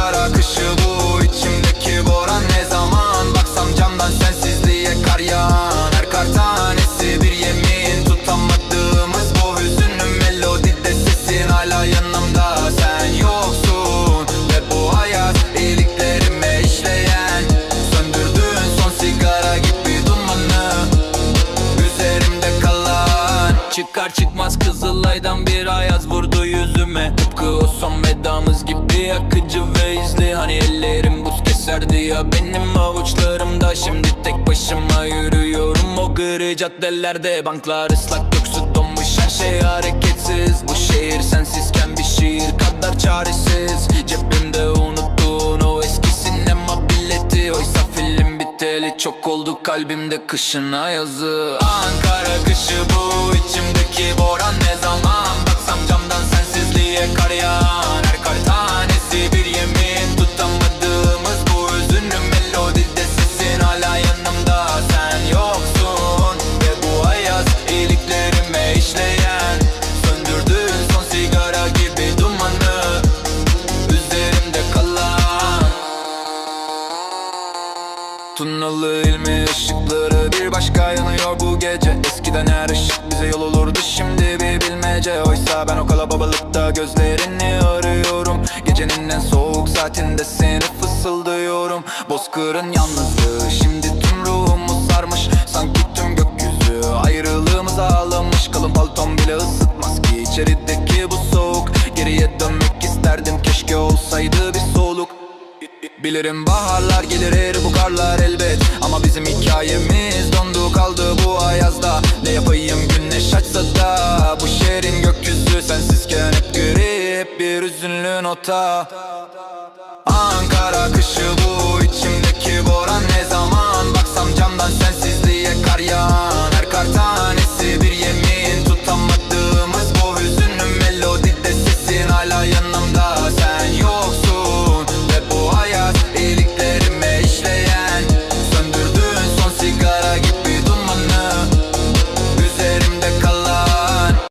Ankara kışı bu içimdeki boran ne zaman? Baksam camdan sensizliğe kar yağan Her bir yemin. Tutamadığımız bu hüzünlü melodide hala yanımda Sen yoksun. Ve bu hayat iyiliklerime işleyen Söndürdüğün son sigara gibi dumanı. Üzerimde kalan Çıkar çıkmaz Hani ellerim buz keserdi ya benim avuçlarımda. Şimdi tek başıma yürüyorum o gri caddelerde. Banklar ıslak göksü donmuş her şey hareketsiz. Bu şehir sensizken bir şiir kadar çaresiz. Cebimde unuttuğun o eski sinema bileti. Oysa film biteli çok oldu kalbimde kışın ayazı Ankara kışı bu içimdeki Tunalı ilmi ışıkları bir başka yanıyor bu gece. Eskiden her ışık bize yol olurdu şimdi bir bilmece. Oysa ben o kalabalıkta gözlerini arıyorum. Gecenin en soğuk saatinde seni fısıldıyorum. Bozkırın yalnızlığı şimdi tüm ruhumu sarmış. Sanki tüm gökyüzü ayrılığımız ağlamış Kalın paltom bile ısıtmaz ki içerideki bu soğuk. Geriye dönmek isterdim keşke olsaydı bir soluk. Bilirim baharlar gelir bu karlar elbet bir üzünlü nota. Ankara kışı bu